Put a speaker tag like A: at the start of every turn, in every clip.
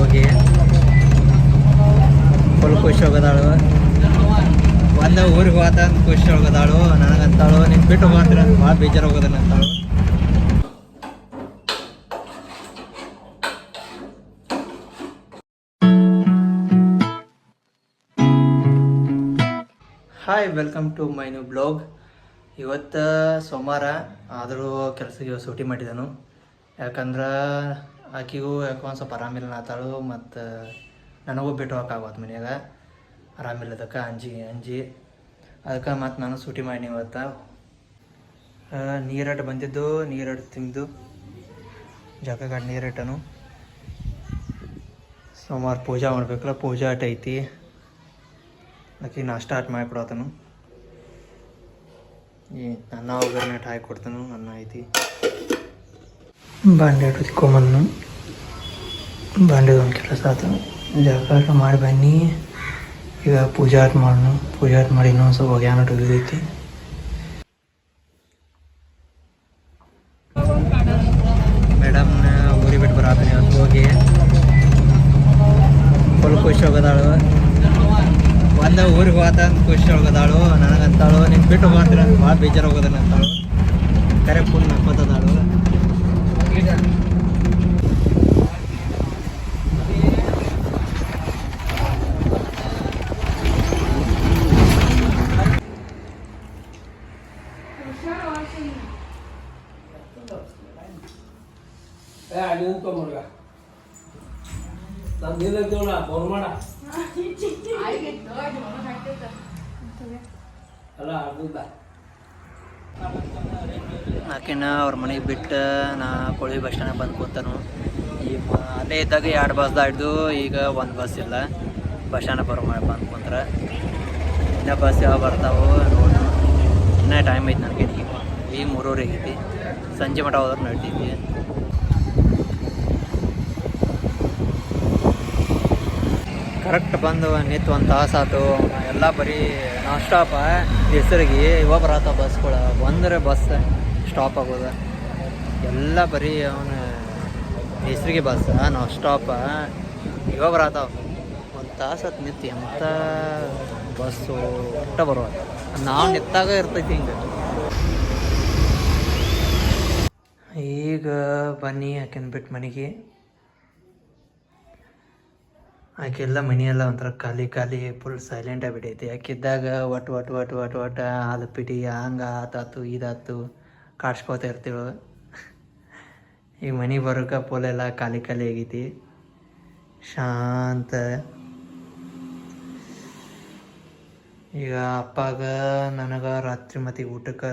A: ಹೋಗಿ. ಫುಲ್ ಖುಷಿ ಹೋಗೋದಾಳು. ಒಂದ ಊರಿಗೆ ಹೋದ ಅಂತ ಖುಷಿ ಹೋಗೋದಾಳು. ನನಗಂತಾಳು, ನಿನ್ ಬಿಟ್ಟು ಹೋಗ್ತೀರ ಅಂತ ಭಾಳ ಬೇಜಾರು ಹೋಗೋದನ್ನ ಅಂತಾಳು. Hi welcome to my new blog ಇವತ್ತು ಸೋಮವಾರ, ಆದರೂ ಕೆಲಸಕ್ಕೆ ಸೂಟಿ ಮಾಡಿದನು. ಯಾಕಂದ್ರೆ ಆಕಿಗೂ ಯಾಕೋ ಒಂದು ಸ್ವಲ್ಪ ಆರಾಮಿಲ್ಲ ಆತಾಳು, ಮತ್ತು ನನಗೂ ಬಿಟ್ಟು ಹೋಗೋಕ್ಕಾಗೋದು ಮನ್ಯಾಗ. ಆರಾಮಿಲ್ಲದಕ್ಕೆ ಅಂಜಿ ಅಂಜಿ. ಅದಕ್ಕೆ ಮತ್ತು ನಾನು ಸೂಟಿ ಮಾಡಿನಿ ಇವತ್ತು. ನೀರಟ್ಟು ಬಂದಿದ್ದು ನೀರಟ್ಟು ತಿಂದು. ಜಗಗಾಡ್ ನೀರಟ್ಟನು. ಸೋಮವಾರ ಪೂಜಾ ಮಾಡ್ಬೇಕಲ್ಲ, ಪೂಜಾ ಅಟ್ ಐತಿ. ಆಕೆ ನಾಷ್ಟ ಸ್ಟಾರ್ಟ್ ಮಾಡಿಕೊಡತನು ಈ ಅನ್ನ ಒಗ್ಗರಣೆ ಹಾಕಿ ಕೊಡ್ತಾನು ಅನ್ನ ಐತಿ. ಬಾಂಡೆ ಇಟ್ಕೊಂಬನ್ನು ಬಾಂಡೆ ಒಂದು ಕೆಲಸ ಆತು. ಜಾಗ ಮಾಡಿ ಬನ್ನಿ. ಈಗ ಪೂಜಾ ಆಟ್ ಮಾಡೋಣ. ಪೂಜಾ ಆಟ್ ಮಾಡಿ ಇನ್ನೊಂದು ಸ್ವಲ್ಪ ಜ್ಞಾನ ಹಿಡಿದೈತಿ ಮೇಡಮ್ನ ಊರಿಗೆ ಬಿಟ್ಟು ಬರತ್ತೀನಿ ಅದು ಹೋಗಿ ಫುಲ್ ಖುಷಿ ಹೋಗೋದಾಳು. ಒಂದ ಊರಿಗೆ ಹೋತ ಅಂತ ಖುಷಿ ಹೋಗೋದಾಳು. ನನಗಂತಾಳು. ನಿನ್ ಬಿಟ್ಟು ಹೋಗ್ತೀರ ಅಂತ ಭಾಳ ಬೇಜಾರು ಹೋಗೋದನ್ನ ಅಂತಾಳು ಕರೆ ಫುಲ್ ನಕ್ಕೋತದಾಳು
B: ಅಲ್ಲಿ ನಿಂತ್ಕೊ ಮಗ
A: ಆಕಿನ ಅವ್ರ ಮನೆಗೆ ಬಿಟ್ಟು ನಾ ಕೊಳಿ ಬಸ್ ಸ್ಟ್ಯಾಂಡ್ ಬಂದು ಕೂತನು. ಈ ಮ- ಅಲ್ಲೇ ಇದ್ದಾಗ ಎರಡು ಬಸ್ ದಾಡ್ದು ಈಗ ಒಂದು ಬಸ್ ಇಲ್ಲ. ಬಸ್ ಸ್ಟ್ಯಾಂಡ್ ಬರೋ ಮಾಡಿ ಬಂದು ಕುಂತ್ರೆ. ಇನ್ನು ಬಸ್ ಯಾವಾಗ ಬರ್ತಾವೋ ನೋಡು ಇನ್ನೂ ಟೈಮ್ ಐತೆ ನನಗೆ ಈಗ ಈ ಮೂರೂವರೆ ಆಗೈತಿ ಸಂಜೆ ಮಠ ಹೋದ್ರೆ ನಡೀತೀವಿ ಕರೆಕ್ಟ್ ಬಂದು ನಿಂತು ಒಂದು ತಾಸು ಆಯ್ತು ಎಲ್ಲ ಬರೀ ನಾನ್ ಸ್ಟಾಪ ಹೆಸರಿಗೆ ಇವಾಗ ಬರತ್ತ ಬಸ್ಗಳು ಬಂದರೆ ಬಸ್ ಸ್ಟಾಪ್ ಆಗೋದ. ಎಲ್ಲ ಬರೀ ಅವನು ಹೆಸರಿಗೆ ಬಸ್ ನಾವು ಸ್ಟಾಪ ಇವಾಗ ಬರತ್ತಾವ ಒಂದು ತಾಸು ಹತ್ತು ನಿಂತು ಎಂಥ ಬಸ್ಸು ಒಟ್ಟ ಬರುವ ನಾವು ನಿಂತಾಗ ಇರ್ತೈತಿ ಹಿಂಗೆ. ಈಗ ಬನ್ನಿ ಹಾಕಿನ್ಬಿಟ್ಟು ಬಿಟ್ಟು ಮನೆಗೆ. ಆಕೆಲ್ಲ ಮನೆಯೆಲ್ಲ ಒಂಥರ ಖಾಲಿ ಖಾಲಿ ಫುಲ್ ಸೈಲೆಂಟ್ ಆಗಿಬಿಟ್ಟೈತಿ ಆಕಿದ್ದಾಗ ಒಟ್ಟು ಒಟ್ಟು ಒಟ್ಟು ಒಟ್ಟು ಒಟ್ಟು ಹಾಲು ಪಿಟಿ, ಹಂಗೆ ಆತಾತು, ಇದಾತು, ಕಾಡ್ಸ್ಕೊತಾ ಇರ್ತೀವಿ. ಈಗ ಮನೆಗೆ ಬರೋಕೆ ಫುಲ್ ಎಲ್ಲ ಖಾಲಿ ಖಾಲಿ ಆಗೈತಿ. ಶಾಂತ. ಈಗ ಅಪ್ಪಾಗ ನನಗೆ ರಾತ್ರಿ ಮತ್ತೆ ಊಟಕ್ಕೆ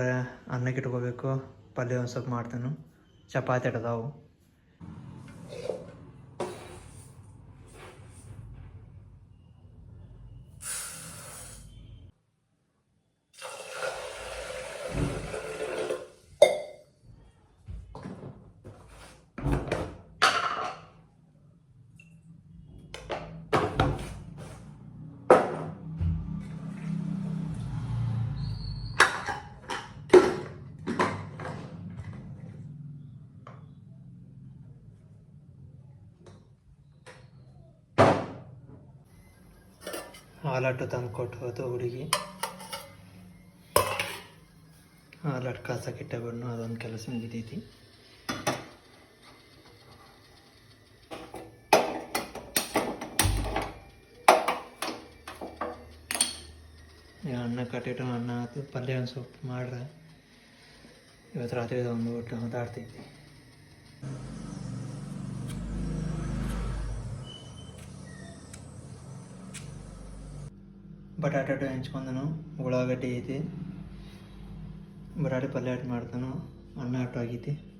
A: ಅನ್ನಕ್ಕೆ ಇಟ್ಕೋಬೇಕು ಪಲ್ಯ ಒಂದು ಸ್ವಲ್ಪ ಮಾಡ್ತಾನು. ಚಪಾತಿ ಅಡ್ದಾವು ಹಾಲಾಟು ತಂದು ಕೊಟ್ಟು ಹೋತು ಹುಡುಗಿ. ಹಾಲಾಟ್ ಕಾಸಕ್ಕಿಟ್ಟ ಬಣ್ಣ ಅದೊಂದು ಕೆಲಸ ಮುಗಿತೈತಿ ಅನ್ನ ಕಟ್ಟಿಟ್ಟು ಅನ್ನ ಹಾಕಿ, ಪಲ್ಯ ಒಂದು ಸ್ವಲ್ಪ ಮಾಡ್ರೆ. ಇವತ್ತು ರಾತ್ರಿ ಒಂದು ಊಟ ಮಾತಾಡ್ತೈತಿ ಬಟಾಟೆ ಹೆಂಚ್ಕೊಂಡನು ಉಳ್ಳಾಗಡ್ಡಿ ಐತಿ. ಬಟಾಟೆ ಪಲ್ಯ ಮಾಡ್ತಾನು ಅನ್ನ ಅಟ್ಟು